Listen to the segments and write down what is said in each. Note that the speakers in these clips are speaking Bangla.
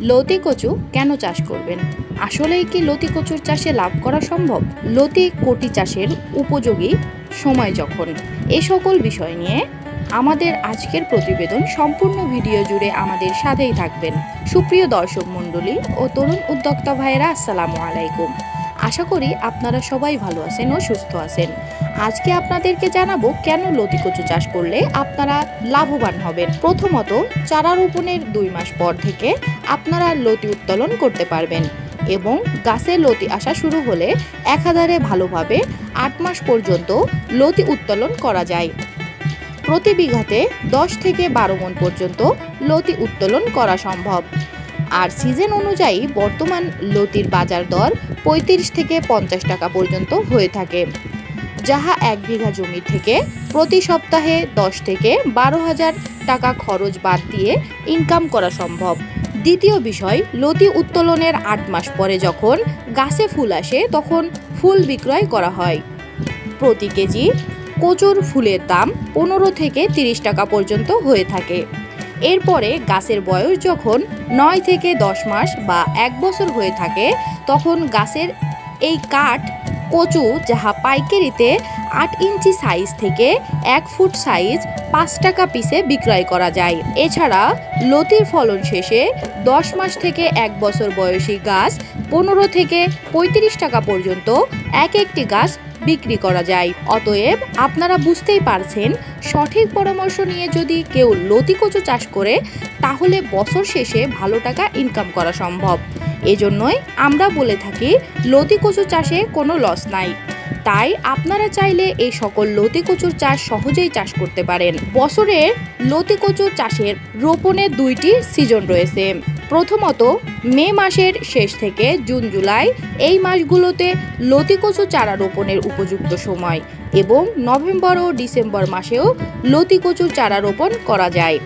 লতি কচু কেন চাষ করবেন? আসলেই কি লতি কচুর চাষে লাভ করা সম্ভব? লতি কোটি চাষের উপযোগী সময় যখন? এ সকল বিষয় নিয়ে আমাদের আজকের প্রতিবেদন সম্পূর্ণ ভিডিও জুড়ে আমাদের সাথেই থাকবেন। সুপ্রিয় দর্শক মণ্ডলী ও তরুণ উদ্যোক্তা ভাইয়েরা, আসসালামু আলাইকুম। আশা করি আপনারা সবাই ভালো আছেন ও সুস্থ আছেন। আজকে আপনাদেরকে জানাব, কেন লতি কচু চাষ করলে আপনারা লাভবান হবেন? প্রথমত চারা রোপণের দুই মাস পর থেকে আপনারা লতি উত্তোলন করতে পারবেন এবং গাছে লতি আসা শুরু হলে একাধারে ভালোভাবে আট মাস পর্যন্ত লতি উত্তোলন করা যায়। প্রতি বিঘাতে দশ থেকে বারো মন পর্যন্ত লতি উত্তোলন করা সম্ভব। আর সিজন অনুযায়ী বর্তমান লতির বাজার দর পঁয়ত্রিশ থেকে পঞ্চাশ টাকা পর্যন্ত হয়ে থাকে। যাহা এক বিঘা জমি থেকে প্রতি সপ্তাহে দশ থেকে বারো হাজার টাকা খরচ বাদ দিয়ে ইনকাম করা সম্ভব। দ্বিতীয় বিষয়, লতি উত্তোলনের আট মাস পরে যখন গাছে ফুল আসে তখন ফুল বিক্রয় করা হয়। প্রতি কেজি কচুর ফুলের দাম পনেরো থেকে তিরিশ টাকা পর্যন্ত হয়ে থাকে। এরপরে গাছের বয়স যখন নয় থেকে দশ মাস বা এক বছর হয়ে থাকে, তখন গাছের এই কাঠ কচু যাহা পাইকারিতে আট ইঞ্চি সাইজ থেকে এক ফুট সাইজ পাঁচ টাকা পিসে বিক্রয় করা যায়। এছাড়া লতির ফলন শেষে দশ মাস থেকে এক বছর বয়সী গাছ পনেরো থেকে পঁয়ত্রিশ টাকা পর্যন্ত এক একটি গাছ বিক্রি করা যায়। অতএব আপনারা বুঝতেই পারছেন, সঠিক পরামর্শ নিয়ে যদি কেউ লতি কচু চাষ করে, তাহলে বছর শেষে ভালো টাকা ইনকাম করা সম্ভব। এজন্যই আমরা বলে থাকি, লতি কচু চাষে কোনো লস নাই। তাই আপনারা চাইলে এই সকল লতি কচুর চাষ সহজেই চাষ করতে পারেন। বছরে লতি কচুর চাষের রোপণের দুইটি সিজন রয়েছে। প্রথমত, মে মাসের শেষ থেকে জুন, জুলাই এই মাসগুলোতে লতি কচু চারা রোপণের উপযুক্ত সময় এবং নভেম্বর ও ডিসেম্বর মাসেও লতি কচুর চারা রোপণ করা যায়।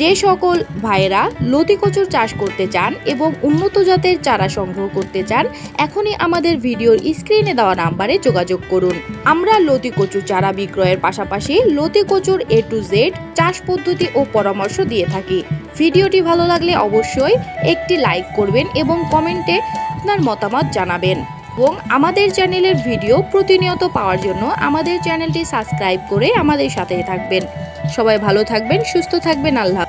যে সকল ভাইয়েরা লতি কচুর চাষ করতে চান এবং উন্নত জাতের চারা সংগ্রহ করতে চান, এখনই আমাদের ভিডিওর স্ক্রিনে দেওয়া নাম্বারে যোগাযোগ করুন। আমরা লতি কচুর চারা বিক্রয়ের পাশাপাশি লতি কচুর এ টু জেড চাষ পদ্ধতি ও পরামর্শ দিয়ে থাকি। ভিডিওটি ভালো লাগলে অবশ্যই একটি লাইক করবেন এবং কমেন্টে আপনার মতামত জানাবেন। এবং আমাদের চ্যানেলের ভিডিও প্রতিনিয়ত পাওয়ার জন্য আমাদের চ্যানেলটি সাবস্ক্রাইব করে আমাদের সাথেই থাকবেন। সবাই ভালো থাকবেন, সুস্থ থাকবেন, আল্লাহ